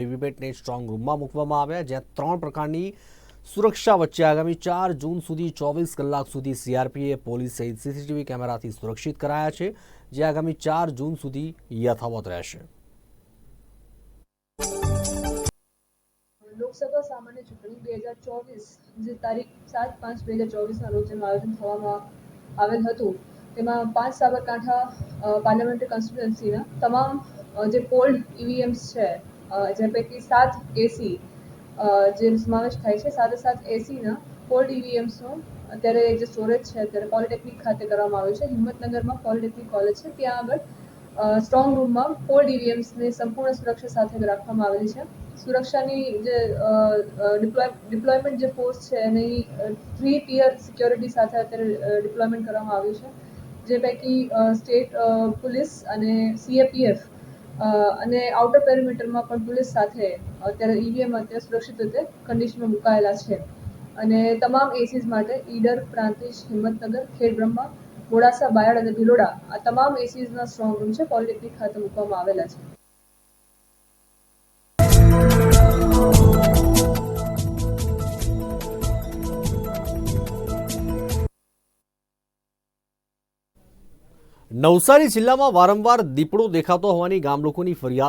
વીવીપેટને strong રૂમમાં મૂકવામાં આવ્યા, જ્યાં ત્રણ પ્રકારની સુરક્ષા વચ્ચે આગામી ચાર જૂન સુધી ચોવીસ કલાક સુધી સીઆરપીએ, પોલીસ સહિત સીસીટીવી કેમેરાથી સુરક્ષિત કરાયા છે, જે આગામી ચાર જૂન સુધી યથાવત રહેશે. લોકસભા સામાન્ય ચૂંટણી બે હજાર ચોવીસ, જે તારીખ સાત પાંચ બે હજાર ચોવીસના રોજ જેનું આયોજન થવામાં આવેલ હતું, તેમાં પાંચ સાબરકાંઠા પાર્લામેન્ટરી કોન્સ્ટિટ્યુન્સીના તમામ જે પોલ્ડ ઈવીએમ્સ છે અ, જે પૈકી સાત એસી જે સમાવેશ થાય છે સાથે સાત એસીના ફોર ઈવીએમ્સનો અત્યારે જે સ્ટોરેજ છે અત્યારે પોલિટેકનિક ખાતે કરવામાં આવ્યું છે હિંમતનગરમાં પોલિટેકનિક કોલેજ છે ત્યાં આગળ સ્ટ્રોંગ રૂમમાં ફોર ઈવીએમ્સને સંપૂર્ણ સુરક્ષા સાથે રાખવામાં આવેલી છે. સુરક્ષાની જે ડિપ્લોયમેન્ટ જે ફોર્સ છે એની થ્રી ટિયર સિક્યોરિટી સાથે અત્યારે ડિપ્લોયમેન્ટ કરવામાં આવ્યું છે. જે પૈકી સ્ટેટ પોલીસ અને સીએપીએફ અને આઉટર પેરીમીટરમાં પણ પોલીસ સાથે અત્યારે ઈવીએમ અત્યારે સુરક્ષિત રીતે કન્ડિશનમાં મુકાયેલા છે. અને તમામ એસીસ માટે ઈડર, પ્રાંતિજ, હિંમતનગર, ખેડબ્રહ્મા, મોડાસા, બાયડ અને ભિલોડા આ તમામ એસીસના સ્ટ્રોંગ રૂમ છે. પોલિટેકનિક ખાતે મૂકવામાં આવેલા છે. નવસારી જિલ્લામાં વારંવાર દીપડો દેખાતો હોવાની ગામ લોકોની ફરિયાદ